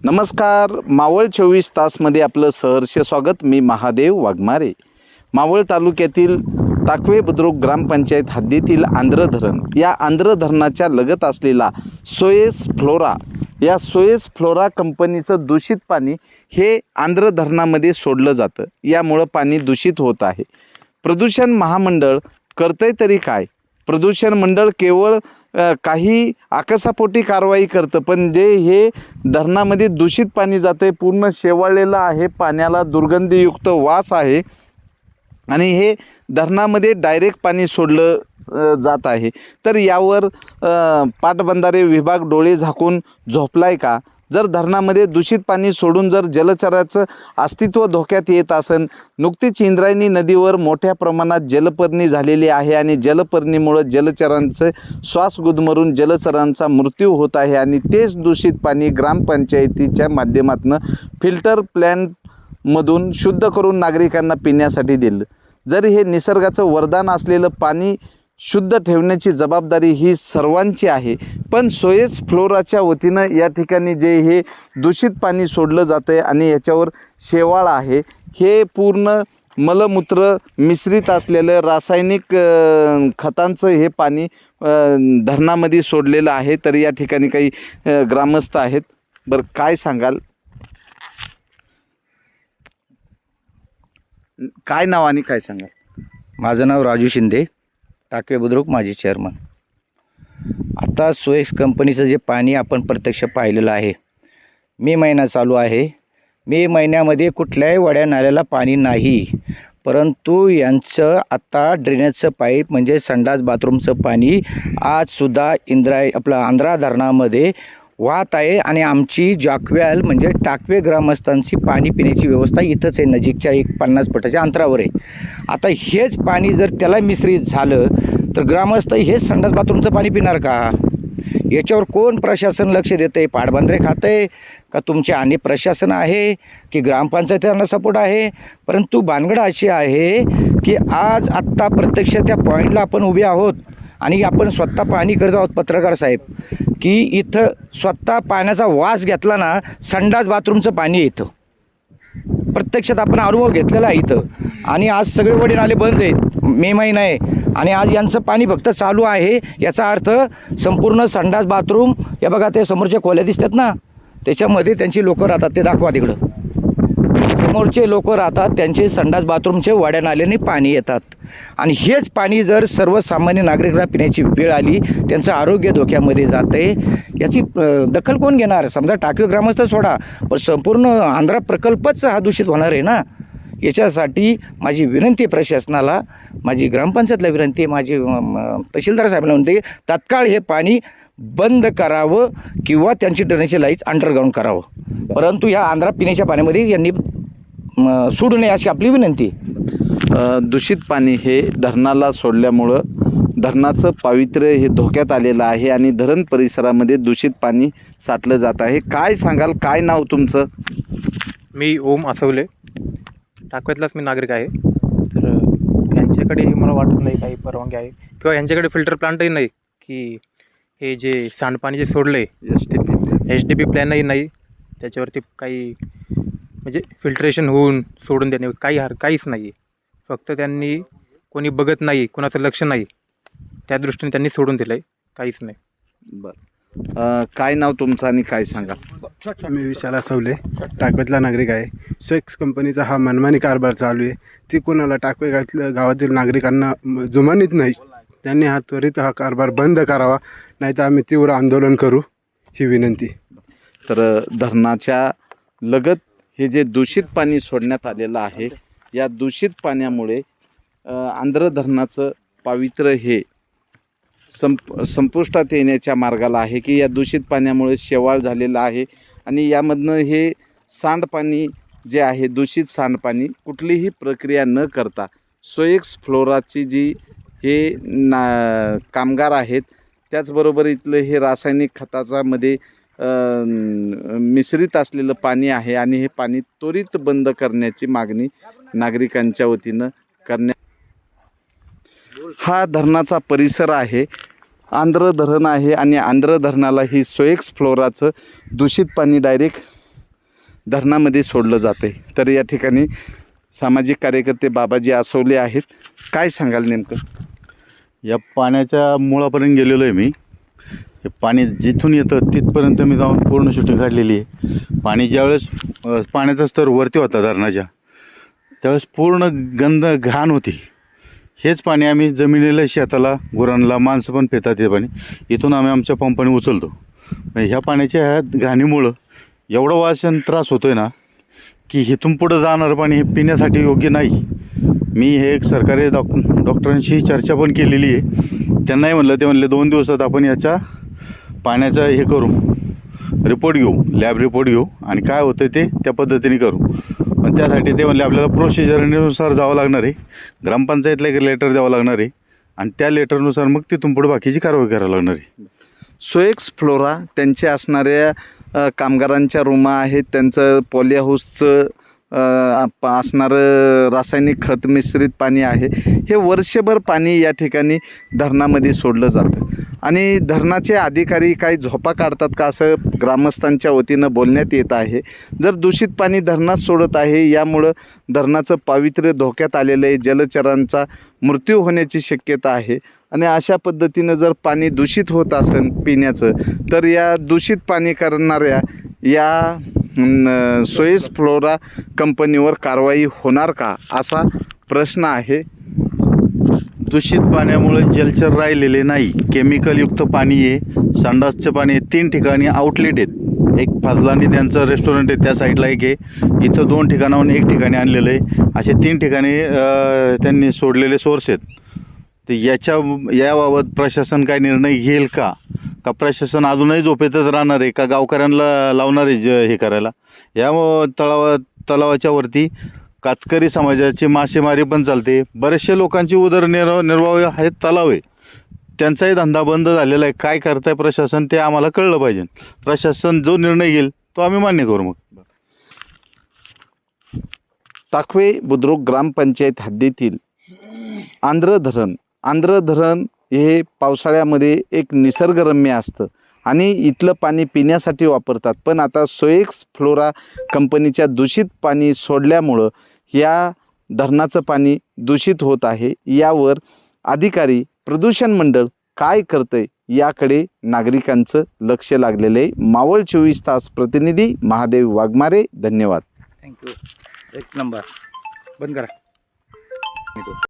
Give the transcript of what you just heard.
नमस्कार. मावळ चोवीस तासमध्ये आपलं सहर्ष स्वागत. मी महादेव वाघमारे. मावळ तालुक्यातील ताकवे बुद्रुक ग्रामपंचायत हद्दीतील आंध्र धरण या आंध्र धरणाच्या लगत असलेला सोयस फ्लोरा या सोयस फ्लोरा कंपनीचं दूषित पाणी हे आंध्र धरणामध्ये सोडलं जातं. यामुळं पाणी दूषित होत आहे. प्रदूषण महामंडळ करतंय तरी काय? प्रदूषण मंडळ केवळ काही आकसापोटी कारवाई करतं. पण जे हे धरणामध्ये दूषित पाणी जातं आहे पूर्ण शेवाळलेलं आहे पाण्याला दुर्गंधीयुक्त वास आहे आणि हे धरणामध्ये डायरेक्ट पाणी सोडलं जात आहे. तर यावर पाटबंधारे विभाग डोळे झाकून झोपलाय का? जर धरणामध्ये दूषित पाणी सोडून जर जलचराचं अस्तित्व धोक्यात येत असेल नुकतीच इंद्रायणी नदीवर मोठ्या प्रमाणात जलपर्णी झालेली आहे आणि जलपर्णीमुळं जलचरांचं श्वास गुदमरून जलचरांचा मृत्यू होत आहे आणि तेच दूषित पाणी ग्रामपंचायतीच्या माध्यमातून फिल्टर प्लॅनमधून शुद्ध करून नागरिकांना पिण्यासाठी दिलं. जर हे निसर्गाचं वरदान असलेलं पाणी शुद्ध ठेवण्याची जबाबदारी ही सर्वांची आहे. पण सोयस फ्लोराच्या वतीनं या ठिकाणी जे हे दूषित पाणी सोडलं जातं आहे आणि याच्यावर शेवाळ आहे. हे पूर्ण मलमूत्र मिश्रित असलेलं रासायनिक खतांचं हे पाणी धरणामध्ये सोडलेलं आहे. तर या ठिकाणी काही ग्रामस्थ आहेत. बरं काय सांगाल? काय नाव आणि काय सांगाल? माझं नाव राजू शिंदे. टाकवे बुद्रुक माजी चेअरमन आता सोयस कंपनीचं जे पाणी आपण प्रत्यक्ष पाहिलेलं आहे मे महिना चालू आहे. मे महिन्यामध्ये कुठल्याही वड्या नाल्याला पाणी नाही परंतु यांचं आत्ता ड्रेनेजचं पाईप म्हणजे संडास बाथरूमचं पाणी आजसुद्धा इंद्राय आपलं आंध्रा धरणामध्ये वाहत आहे आणि आमची जाकव्याल म्हणजे टाकवे ग्रामस्थांची पाणी पिण्याची व्यवस्था इथंच आहे नजीकच्या एक पन्नास फुटाच्या अंतरावर आहे. आता हेच पाणी जर त्याला मिश्रित झालं तर ग्रामस्थ हेच संडास बाथरूमचं पाणी पिणार का? याच्यावर कोण प्रशासन लक्ष देतं आहे पाटबंधारे खातं आहे? का तुमचे आणि प्रशासन आहे? की ग्रामपंचायतींना सपोर्ट आहे? परंतु भानगड अशी आहे की आज आत्ता प्रत्यक्ष त्या पॉईंटला आपण उभे आहोत. आणि आपण स्वतः पाहणी करत आहोत पत्रकार साहेब की इथं स्वतः पाण्याचा वास घेतला ना संडास बाथरूमचं पाणी येतं प्रत्यक्षात आपण अनुभव घेतलेला आहे इथं. आणि आज सगळे वडील आले बंद आहेत मे महिना आहे. आणि आज यांचं पाणी फक्त चालू आहे याचा अर्थ संपूर्ण संडास बाथरूम या बघा ते समोरच्या खोल्या दिसतात ना त्याच्यामध्ये त्यांची लोकं राहतात ते दाखवा तिकडं. समोरचे लोक राहतात त्यांचे संडास बाथरूमचे वाड्या नाल्याने पाणी येतात. आणि हेच पाणी जर सर्वसामान्य नागरिकांना पिण्याची वेळ आली त्यांचं आरोग्य धोक्यामध्ये जाते याची दखल कोण घेणार? समजा टाकीव ग्रामस्थ सोडा पण संपूर्ण आंध्रा प्रकल्पच हा दूषित होणार आहे ना? याच्यासाठी माझी विनंती आहे प्रशासनाला माझी ग्रामपंचायतला विनंती आहे माझी तहसीलदार साहेबांना विनंती तत्काळ तात्काळ हे पाणी बंद करावं किंवा त्यांची ड्रेनेजची लाइट अंडरग्राऊंड करावं. परंतु या आंध्रा पिण्याच्या पाण्यामध्ये यांनी म, सोडू नये अशी आपली विनंती आहे. अ, दूषित पाणी हे धरणाला सोडल्यामुळं धरणाचं पावित्र्य हे धोक्यात आलेलं आहे आणि धरण परिसरामध्ये दूषित पाणी साठलं जात आहे. काय सांगाल? काय नाव तुमचं? मी ओम आसवले. टाकव्यातलाच मी नागरिक आहे. तर यांच्याकडे मला वाटत नाही काही परवानगी आहे. किंवा यांच्याकडे फिल्टर प्लांटही नाही की हे जे सांडपाणी जे सोडलं आहे एच डी पी प्लॅनही नाही. त्याच्यावरती काही म्हणजे फिल्ट्रेशन होऊन सोडून देणे काही हर काहीच नाही आहे फक्त त्यांनी कोणी बघत नाही कोणाचं लक्ष नाही त्या दृष्टीने त्यांनी सोडून दिलं आहे काहीच नाही. बरं. अ, काय नाव तुमचं आणि काय सांगाल मी विशाला सवले टाकवेतला नागरिक आहे. स्वेक्स कंपनीचा हा मनमानी कारभार चालू आहे. ती कोणाला टाकवे गावातल्या गावातील नागरिकांना म- जुमानीत नाही. त्यांनी हा त्वरित हा कारभार बंद करावा नाहीतर आम्ही तीव्र आंदोलन करू ही विनंती. तर धरणाच्या लगत हे जे दूषित पाणी सोडण्यात आलेलं आहे या दूषित पाण्यामुळे आंध्र धरणाचं पावित्र्य हे संप संपुष्टात येण्याच्या मार्गाला आहे की या दूषित पाण्यामुळे शेवाळ झालेलं आहे आणि यामधनं हे सांडपाणी जे आहे दूषित सांडपाणी कुठलीही प्रक्रिया न करता सोएक्स फ्लोराची जी हे ना कामगार आहेत त्याचबरोबर इथलं हे रासायनिक खताचामध्ये मिश्रित असलेलं पाणी आहे आणि हे पाणी त्वरित बंद करण्याची मागणी नागरिकांच्या वतीनं करण्या हा धरणाचा परिसर आहे. आंध्र धरण आहे आणि आंध्र धरणाला ही सोएक्स फ्लोराचं दूषित पाणी डायरेक्ट धरणामध्ये सोडलं जातं. आहे तर या ठिकाणी सामाजिक कार्यकर्ते बाबाजी आसवले आहेत. काय सांगाल नेमकं? या पाण्याच्या मुळापर्यंत गेलेलो आहे मी. हे पाणी जिथून येतं तिथपर्यंत मी जाऊन पूर्ण शूटिंग काढलेली आहे. पाणी ज्यावेळेस पाण्याचा स्तर वरती होता धरणाच्या त्यावेळेस पूर्ण गंध घाण होती. हेच पाणी आम्ही जमिनीला शेताला गुरांना माणसं पण पितात हे पाणी. इथून आम्ही आमच्या पंपाने उचलतो. म्हणजे ह्या पाण्याच्या ह्या घाणीमुळं एवढं वासन त्रास होतो आहे ना की इथून पुढं जाणारं पाणी हे पिण्यासाठी योग्य नाही. मी हे एक सरकारी डॉक डॉक्टरांशी चर्चा पण केलेली आहे. त्यांनाही म्हणलं ते म्हणले दोन दिवसात आपण याचा पाण्याचा हे करू. रिपोर्ट घेऊ. लॅब रिपोर्ट घेऊ. आणि काय होतं ते त्या पद्धतीने करू. पण त्यासाठी ते म्हणले आपल्याला प्रोसिजरनुसार जावं लागणार आहे. ग्रामपंचायतला एक लेटर द्यावं लागणार आहे. आणि त्या लेटरनुसार मग तिथून पुढे बाकीची कारवाई करावी लागणार आहे. सोएक्स फ्लोरा त्यांचे असणाऱ्या कामगारांच्या रूमा आहेत. त्यांचं पॉली हाऊसचं असणारं रासायनिक खत मिश्रित पाणी आहे. हे वर्षभर पाणी या ठिकाणी धरणामध्ये सोडलं जातं. आणि धरणाचे अधिकारी काही झोपा काढतात का असं ग्रामस्थांच्या वतीनं बोलण्यात येत आहे. जर दूषित पाणी धरणात सोडत आहे यामुळं धरणाचं पावित्र्य धोक्यात आलेलं आहे जलचरांचा मृत्यू होण्याची शक्यता आहे. आणि अशा पद्धतीनं जर पाणी दूषित होत असेल पिण्याचं तर या दूषित पाणी करणाऱ्या या न, सोयस फ्लोरा कंपनीवर कारवाई होणार का? असा प्रश्न आहे. दूषित पाण्यामुळे जलचर राहिलेले नाही. केमिकलयुक्त पाणी आहे. संडासचं पाणी आहे. तीन ठिकाणी आउटलेट आहेत. एक फाजलानी त्यांचं रेस्टॉरंट आहे. त्या साईडला एक आहे. इथं दोन ठिकाणाहून एक ठिकाणी आणलेलं आहे. असे तीन ठिकाणी त्यांनी सोडलेले सोर्स आहेत. तर याच्या याबाबत प्रशासन काय निर्णय घेईल का? का प्रशासन अजूनही झोपेतच राहणार आहे? का गावकऱ्यांना लावणार आहे ज हे करायला? या तलावा तलावाच्या वरती कातकरी समाजाची मासेमारी पण चालते. बरेचसे लोकांची उदरनिर्वाह निर्वाह आहेत तलाव. आहे त्यांचाही धंदा बंद झालेला आहे. काय करताय प्रशासन ते आम्हाला कळलं पाहिजे. प्रशासन जो निर्णय घेईल तो आम्ही मान्य करू मग. ताकवे बुद्रुक ग्रामपंचायत हद्दीतील आंध्र धरण. आंध्र धरण हे पावसाळ्यामध्ये एक निसर्गरम्य असतं आणि इथलं पाणी पिण्यासाठी वापरतात. पण आता सोएक्स फ्लोरा कंपनीच्या दूषित पाणी सोडल्यामुळं या धरणाचं पाणी दूषित होत आहे. यावर अधिकारी प्रदूषण मंडळ काय करतंय याकडे नागरिकांचं लक्ष लागलेलं आहे. मावळ चोवीस तास प्रतिनिधी महादेव वाघमारे धन्यवाद. थँक्यू. एक नंबर. बंद करा.